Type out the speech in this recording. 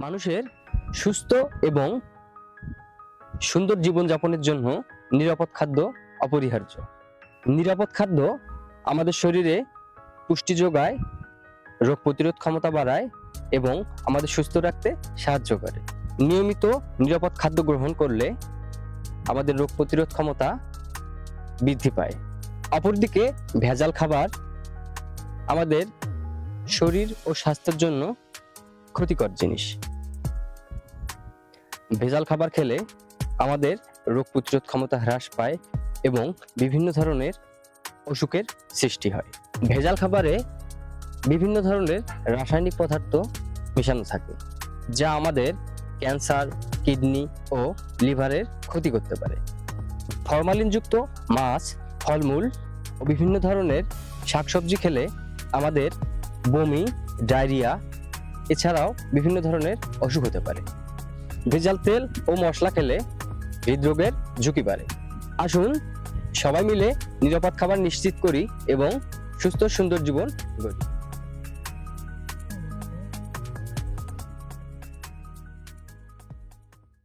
মানুষের সুস্থ এবং সুন্দর জীবনযাপনের জন্য নিরাপদ খাদ্য অপরিহার্য। নিরাপদ খাদ্য আমাদের শরীরে পুষ্টি যোগায়, রোগ প্রতিরোধ ক্ষমতা বাড়ায় এবং আমাদের সুস্থ রাখতে সাহায্য করে। নিয়মিত নিরাপদ খাদ্য গ্রহণ করলে আমাদের রোগ প্রতিরোধ ক্ষমতা বৃদ্ধি পায়। অপরদিকে ভেজাল খাবার আমাদের শরীর ও স্বাস্থ্যের জন্য ক্ষতিকর জিনিস। ভেজাল খাবার খেলে আমাদের রোগ প্রতিরোধ ক্ষমতা হ্রাস পায় এবং বিভিন্ন ধরনের অসুখের সৃষ্টি হয়। ভেজাল খাবারে বিভিন্ন ধরনের রাসায়নিক পদার্থ মেশানো থাকে, যা আমাদের ক্যান্সার, কিডনি ও লিভারের ক্ষতি করতে পারে। ফরমালিনযুক্ত মাছ, ফলমূল ও বিভিন্ন ধরনের শাকসবজি খেলে আমাদের বমি, ডায়রিয়া এছাড়াও বিভিন্ন ধরনের অসুখ হতে পারে। ভেজাল তেল ও মশলা খেলে হৃদরোগের ঝুঁকি বাড়ে। আসুন সবাই মিলে নিরাপদ খাবার নিশ্চিত করি এবং সুস্থ সুন্দর জীবন গড়ি।